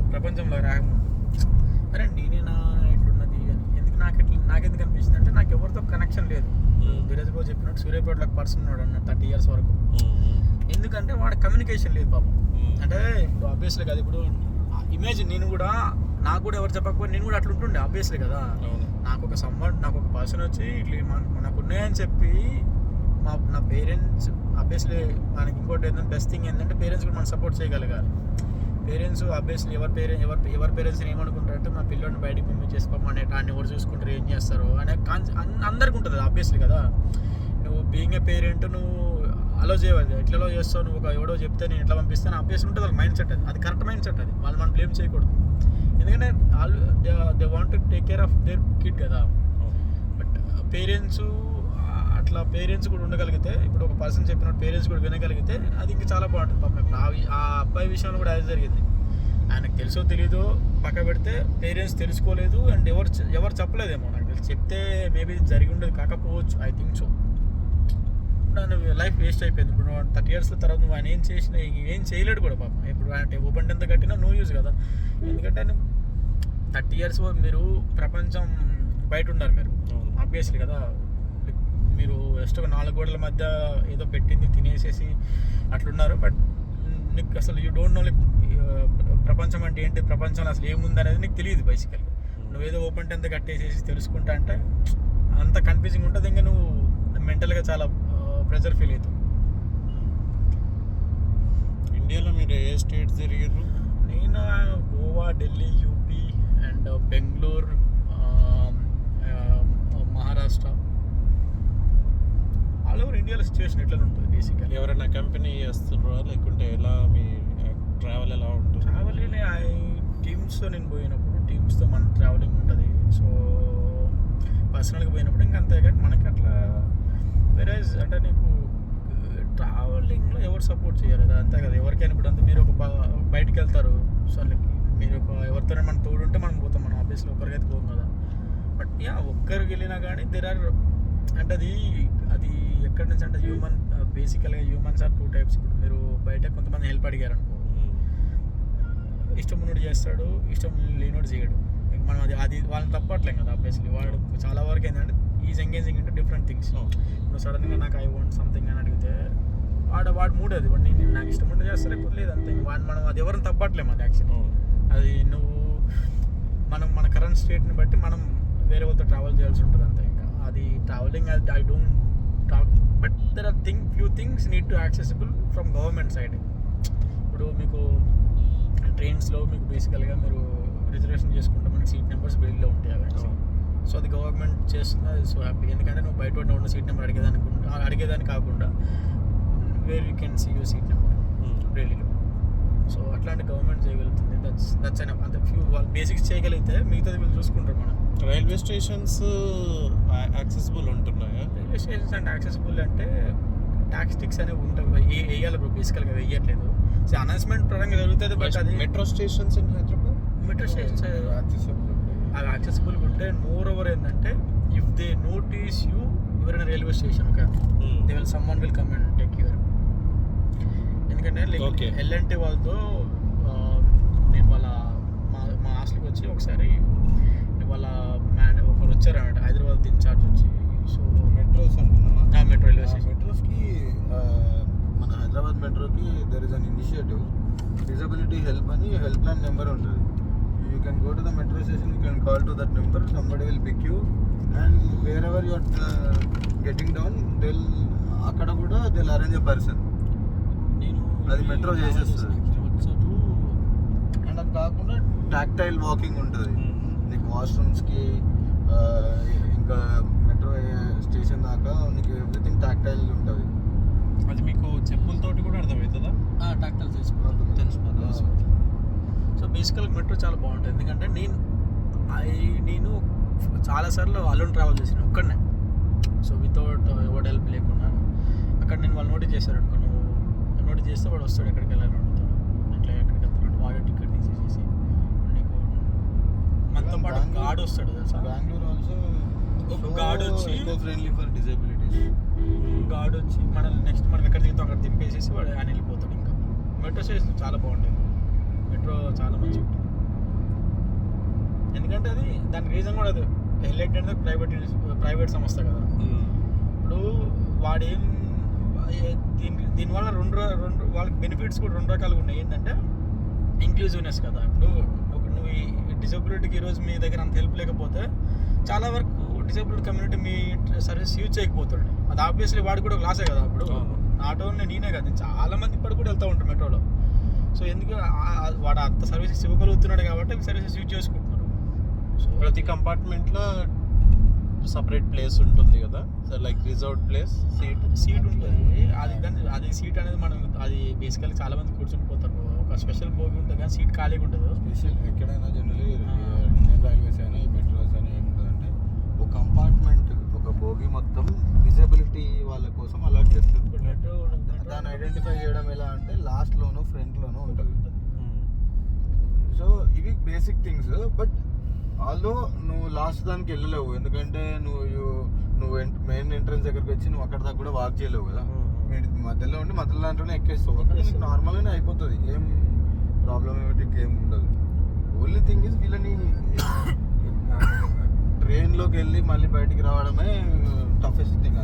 ప్రపంచంలో రాకముందు అరే నేనేనా ఇట్లున్నది అని. ఎందుకు నాకు ఎట్లా నాకెందుకు అనిపిస్తుంది అంటే నాకు ఎవరితో కనెక్షన్ లేదు. ధీరజ్ బాబు చెప్పినట్టు సూర్యాపేటలో ఒక పర్సన్ ఉన్నాడు అన్న థర్టీ ఇయర్స్ వరకు. ఎందుకంటే వాడి కమ్యూనికేషన్ లేదు పాపం. అంటే ఇప్పుడు ఆబ్వియస్లీ కదా ఇప్పుడు ఇమేజ్ నేను కూడా నాకు కూడా ఎవరు చెప్పకపోతే నేను కూడా అట్లా ఉంటుండే ఆబ్వియస్లీ కదా. నాకు ఒక సమ్మర్ నాకు ఒక పర్సన్ వచ్చి ఇట్లా మన- మనకు ఉన్నాయని చెప్పి మా నా పేరెంట్స్ ఆబ్వియస్లీ మనకి ఇంకోటి ఏంటంటే బెస్ట్ థింగ్ ఏంటంటే పేరెంట్స్ కూడా మనం సపోర్ట్ చేయగలగాలి. పేరెంట్స్ ఆబ్వియస్లీ ఎవరి పేరెంట్స్ ఎవరి ఎవరి పేరెంట్స్ ఏమనుకుంటారంటే మా పిల్లోని బయటికి పంపించేసుకోమని దాన్ని ఎవరు చూసుకుంటారు ఏం చేస్తారు? అనే కాన్ అందరికి ఉంటుంది ఆబ్వియస్లీ కదా. నువ్వు బీయింగ్ ఏ పేరెంట్ నువ్వు అలో చేయవాలి ఎట్లలో చేస్తావు? నువ్వు ఒక ఎవడో చెప్తే నేను ఎట్లా పంపిస్తాను? ఆబ్వియస్ ఉంటుంది వాళ్ళ మైండ్ సెట్ అది. అది కరెక్ట్ మైండ్ సెట్ అది. వాళ్ళు మనం బ్లేమ్ చేయకూడదు. ఎందుకంటే వాళ్ళు they want to take care of their kid కదా. బట్ పేరెంట్స్ అట్లా పేరెంట్స్ కూడా ఉండగలిగితే ఇప్పుడు ఒక పర్సన్ చెప్పినట్టు పేరెంట్స్ కూడా వినగలిగితే అది ఇంకా చాలా బాగుంటుంది పాపం. ఇప్పుడు ఆ అబ్బాయి విషయంలో కూడా అదే జరిగింది. ఆయనకు తెలుసో తెలీదో పక్క పెడితే పేరెంట్స్ తెలుసుకోలేదు అండ్ ఎవరు ఎవరు చెప్పలేదేమో. నాకు తెలిసి చెప్తే మేబీ జరిగి ఉండేది కాకపోవచ్చు ఐ థింక్ సో. ఇప్పుడు ఆయన లైఫ్ వేస్ట్ అయిపోయింది. ఇప్పుడు థర్టీ ఇయర్స్ తర్వాత నువ్వు ఆయన ఏం చేసినా ఏం చేయలేడు కూడా పాపం. ఇప్పుడు ఆయన ఓపెన్ ఎంత కట్టినా నో యూజ్ కదా. ఎందుకంటే ఆయన థర్టీ ఇయర్స్ మీరు ప్రపంచం బయట ఉన్నారు మీరు. ఆబ్వియస్లీ కదా. మీరు జస్ట్ ఒక నాలుగు గోడల మధ్య ఏదో పెట్టింది తినేసేసి అట్లున్నారు. బట్ నీకు అసలు యూ డోంట్ నో లైక్ ప్రపంచం అంటే ఏంటి? ప్రపంచంలో అసలు ఏముంది అనేది నీకు తెలియదు బేసికల్గా నువ్వేదో ఓపెన్ టెన్త్ కట్టేసేసి తెలుసుకుంటా అంటే అంత కన్ఫ్యూజింగ్ ఉంటుంది. ఇంకా నువ్వు మెంటల్గా చాలా ప్రెజర్ ఫీల్ అవుతావు. ఇండియాలో మీరు ఏ స్టేట్ తిరిగారు నేను Goa Delhi UP and Bengaluru Maharashtra all over ఇండియాలో సిచ్యువేషన్ ఎట్లా ఉంటుంది బేసికలీ ఎవరైనా కంపెనీ చేస్తున్నారా? లేకుంటే ఎలా మీ ట్రావెల్ ఎలా ఉంటుంది? ట్రావెల్ టీమ్స్తో నేను పోయినప్పుడు టీమ్స్తో మన ట్రావెలింగ్ ఉంటుంది. సో పర్సనల్గా పోయినప్పుడు ఇంకా అంతే. కానీ మనకి అట్లా వేరే అంటే నీకు ట్రావెలింగ్లో ఎవరు సపోర్ట్ చేయరు కదా అంతే కదా. ఎవరికైనా ఇప్పుడు అంతే మీరు ఒక బయటికి వెళ్తారు సో మీరు ఒక ఎవరితోనే మనం తోడు ఉంటే మనం పోతాం. మనం ఆఫీస్లో ఒక్కరికైతే పోం కదా. బట్ యా ఒక్కరికి వెళ్ళినా కానీ దెర్ ఆర్ అంటే అది అది ఎక్కడి నుంచి అంటే హ్యూమన్ బేసికల్గా హ్యూమన్స్ ఆర్ టూ టైప్స్ ఇప్పుడు మీరు బయట కొంతమంది హెల్ప్ అడిగారు అనుకో ఉమ్, ఇష్టం ఉన్నోడు చేస్తాడు ఇష్టం లేనోడు చేయడు. మనం అది అది వాళ్ళని తప్పట్లేం కదా ఆబ్వియస్లీ వాడు చాలా వరకు ఏంటంటే is engaging into different things. నువ్వు సడన్గా నాకు ఐ వాంట్ సంథింగ్ అని అడిగితే వాడు వాడు మూడు అది. వాడు నేను నాకు ఇష్టం ఉంటే చేస్తా లేకపోతే లేదు అంతే. వాడు మనం అది ఎవరిని తప్పట్లేము అది యాక్చువల్లీ అవును. అది నువ్వు మనం మన కరెంట్ స్టేట్ని బట్టి మనం వేరే వాళ్ళతో ట్రావెల్ చేయాల్సి ఉంటుంది అంతే. అది travelling I don't talk but there are thing few things need to accessible from government side ఇప్పుడు మీకు ట్రైన్స్లో మీకు బేసికల్గా మీరు రిజర్వేషన్ చేసుకుంటే మనకి సీట్ నెంబర్స్ బిల్డ్లో ఉంటాయి అవి. సో అది గవర్నమెంట్ చేస్తుంది అది సో హ్యాపీ ఎందుకంటే నువ్వు బయట ఉన్న సీట్ నెంబర్ అడిగేదానికి అడిగేదానికి కాకుండా where you can see you seat number ఢిల్లీలో సో అట్లాంటి గవర్నమెంట్ చేయగలుగుతుంది. దట్స్ దట్స్ అయినా అంత ఫ్యూ వాళ్ళు బేసిక్స్ చేయగలిగితే మిగతాది వీళ్ళు చూసుకుంటారు మనం రైల్వే స్టేషన్స్ యాక్సెసిబుల్ ఉంటున్నాయా? రైల్వే స్టేషన్స్ అండ్ యాక్సెసిబుల్ అంటే ట్యాక్స్ టిక్స్ అనేవి ఉంటాయి. ఏ- వేయాలి బ్రో బేసికల్గా వేయట్లేదు. సో అనౌన్స్మెంట్ పరంగా జరుగుతుంది బట్ అది metro stations in Hyderabad metro stations అవి యాక్సెసిబుల్గా ఉంటే. మోర్ ఓవర్ ఏంటంటే ఇఫ్ దే నోటీస్ యూ ఎవరైనా రైల్వే స్టేషన్ ఒక they will someone will come and take ఎందుకంటే. ఎల్ఎన్టీ వాళ్ళతో నేను వాళ్ళ మా మా హాస్టల్కి వచ్చి ఒకసారి వాళ్ళ మ్యాన్ ఒకరు వచ్చారు అన్నమాట హైదరాబాద్ ఇన్ఛార్జ్ వచ్చి. సో మెట్రోస్ అంటున్నావా? Metro railway station. మెట్రోస్కి మన Hyderabad మెట్రోకి there is an initiative disability help అని హెల్ప్ లైన్ నెంబర్ ఉంటుంది you can go to the metro station you can call to that number somebody will pick you and wherever you're getting down they'll అక్కడ కూడా they'll arrange a person అది metro చేసేస్తుంది. And అది కాకుండా tactile walking ఉంటుంది. నీకు వాష్రూమ్స్కి ఇంకా metro station దాకా నీకు ఎవ్రీథింగ్ టాక్టైల్ ఉంటుంది. అది మీకు చెప్పులతోటి కూడా అర్థమవుతుందా? టాక్టల్ తెలిసిపోతుంది. తెలిసిపోతుంది. సో బేసికల్ మెట్రో చాలా బాగుంటుంది. ఎందుకంటే నేను ఐ నేను చాలాసార్లు అలోన్ ట్రావెల్ చేసిన ఒక్కడనే. సో వితౌట్ ఎవరి హెల్ప్ లేకుండా అక్కడ నేను వాళ్ళు నోటీస్ చేశారు అనుకో నోటీస్ చేస్తే వాడు వస్తాడు ఎక్కడికి వెళ్ళాలని అడుగుతాడు. ఇట్లా ఎక్కడికి వెళ్తున్నాడు వాడు టికెట్ తీసేసేసి నీకు మనతో పాటు గార్డ్ వస్తాడు తెలుసా? బెంగళూరు ఆల్సో ఒక guard వచ్చి- ఫ్రెండ్లీ ఫర్ డిజబిలిటీస్ గార్డ్ వచ్చి మనల్ని నెక్స్ట్ మనం ఎక్కడ దిగుతాం అక్కడ దింపేసేసి వాడు ఆయన వెళ్ళిపోతాడు ఇంకా. మెట్రో స్టేషన్ చాలా బాగుంటుంది మెట్రో చాలా మంచిగా ఉంటుంది. ఎందుకంటే అది దానికి రీజన్ కూడా అది. హెల్ఎట్ అనేది ప్రైవేట్ ప్రైవేట్ సంస్థ కదా. ఇప్పుడు వాడేం ఏ- దీని దీనివల్ల రెండు రెండు వాళ్ళకి బెనిఫిట్స్ కూడా రెండు రకాలుగా ఉన్నాయి. ఏంటంటే ఇంక్లూజివ్నెస్ కదా. ఇప్పుడు ఒక నువ్వు ఈ డిజబిలిటీకి ఈరోజు మీ దగ్గర అంత హెల్ప్ లేకపోతే చాలా వరకు డిజబిలిటీ కమ్యూనిటీ మీ సర్వీస్ యూజ్ చేయకపోతాడు. అది ఆబ్వియస్లీ వాడు కూడా క్లాసే కదా అప్పుడు. ఓన్లీ నేనే కదా. చాలా మంది ఇప్పటికి కూడా వెళ్తూ ఉంటారు మెట్రోలో సో ఎందుకు వాడు అంత సర్వీసెస్ ఇవ్వగలుగుతున్నాడు కాబట్టి సర్వీసెస్ యూజ్ చేసుకుంటున్నారు. సో ప్రతి కంపార్ట్మెంట్లో సపరేట్ ప్లేస్ ఉంటుంది కదా. So like reserved place seat seat ఉంటుంది. అది దాన్ని అది సీట్ అనేది మనం అది బేసికల్లీ చాలా మంది కూర్చొని పోతారు. ఒక స్పెషల్ భోగి ఉంటుంది కానీ సీట్ ఖాళీగా ఉండదు. స్పెషల్ ఎక్కడైనా జనరలీ ఇండియన్ రైల్వేస్ అయినా మెట్రోస్ అయినా ఏముంటుందంటే ఒక కంపార్ట్మెంట్ ఒక బోగి మొత్తం డిజబిలిటీ వాళ్ళ కోసం అలాట్ చేస్తారు. దాన్ని ఐడెంటిఫై చేయడం ఎలా అంటే లాస్ట్లోనూ ఫ్రంట్లోనూ ఉంటుంది. సో ఇవి బేసిక్ థింగ్స్ బట్ ఆల్దో నువ్వు లాస్ట్ దానికి వెళ్ళలేవు. ఎందుకంటే నువ్వు నువ్వు మెయిన్ ఎంట్రన్స్ దగ్గరికి వచ్చి నువ్వు అక్కడ దాకా కూడా వాక్ చేయలేవు కదా. మధ్యలో ఉండి మధ్యలో దాంట్లోనే ఎక్కేస్తావు. అక్కడ ఎక్కేస్తావు. నార్మల్గానే అయిపోతుంది. ఏం ప్రాబ్లమేటిక్ ఏం ఉండదు. ఓన్లీ థింగ్ ఇస్ వీళ్ళని ట్రైన్లోకి వెళ్ళి మళ్ళీ బయటికి రావడమే టఫెస్ట్ థింగ్